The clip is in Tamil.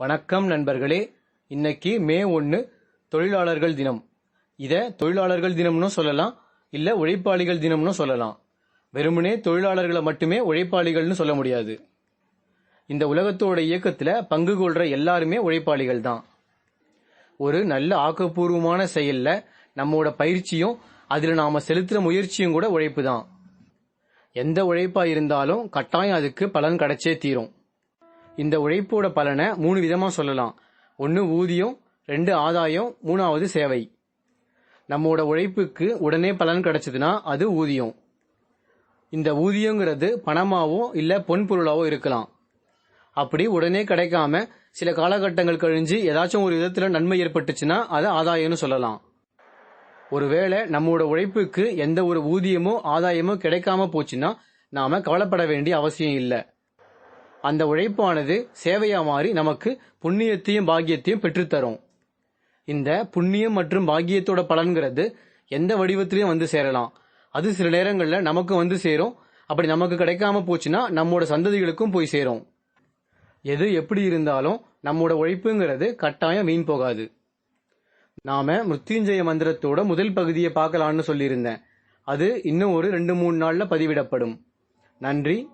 வணக்கம் நண்பர்களே. இன்னைக்கு மே ஒன்று தொழிலாளர்கள் தினம். இதை தொழிலாளர்கள் தினம்னு சொல்லலாம் இல்லை உழைப்பாளிகள் தினம்னு சொல்லலாம். வெறுமனே தொழிலாளர்களை மட்டுமே உழைப்பாளிகள்னு சொல்ல முடியாது. இந்த உலகத்தோட இயக்கத்தில் பங்கு கொள்கிற எல்லாருமே உழைப்பாளிகள் தான். ஒரு நல்ல ஆக்கப்பூர்வமான செயலில் நம்மோட பயிற்சியும் அதில் நாம் செலுத்துகிற முயற்சியும் கூட உழைப்பு தான். எந்த உழைப்பாக இருந்தாலும் கட்டாயம் அதுக்கு பலன் கிடைச்சே தீரும். இந்த உழைப்போட பலனை மூணு விதமாக சொல்லலாம். ஒன்று ஊதியம் ரெண்டு ஆதாயம் மூணாவது சேவை. நம்மோட உழைப்புக்கு உடனே பலன் கிடைச்சதுன்னா அது ஊதியம். இந்த ஊதியங்கிறது பணமாவோ இல்லை பொன் பொருளாவோ இருக்கலாம். அப்படி உடனே கிடைக்காம சில காலகட்டங்கள் கழிஞ்சு ஏதாச்சும் ஒரு விதத்தில் நன்மை ஏற்பட்டுச்சுன்னா அதை ஆதாயம்னு சொல்லலாம். ஒருவேளை நம்மோட உழைப்புக்கு எந்த ஒரு ஊதியமோ ஆதாயமோ கிடைக்காம போச்சுன்னா நாம கவலைப்பட வேண்டிய அவசியம் இல்லை. அந்த உழைப்பானது சேவையா மாறி நமக்கு புண்ணியத்தையும் பாக்கியத்தையும் பெற்றுத்தரும். இந்த புண்ணியம் மற்றும் பாக்கியத்தோட பலன்கிறது எந்த வடிவத்திலையும் வந்து சேரலாம். அது சில நேரங்களில் நமக்கு வந்து சேரும். அப்படி நமக்கு கிடைக்காம போச்சுன்னா நம்மோட சந்ததிகளுக்கும் போய் சேரும். எது எப்படி இருந்தாலும் நம்மோட உழைப்புங்கிறது கட்டாயம் வீண் போகாது. நாம மிருத்யுஞ்சய மந்திரத்தோட முதல் பகுதியை பார்க்கலாம்னு சொல்லியிருந்தேன். அது இன்னும் ஒரு ரெண்டு மூணு நாள்ல பதிவிடப்படும். நன்றி.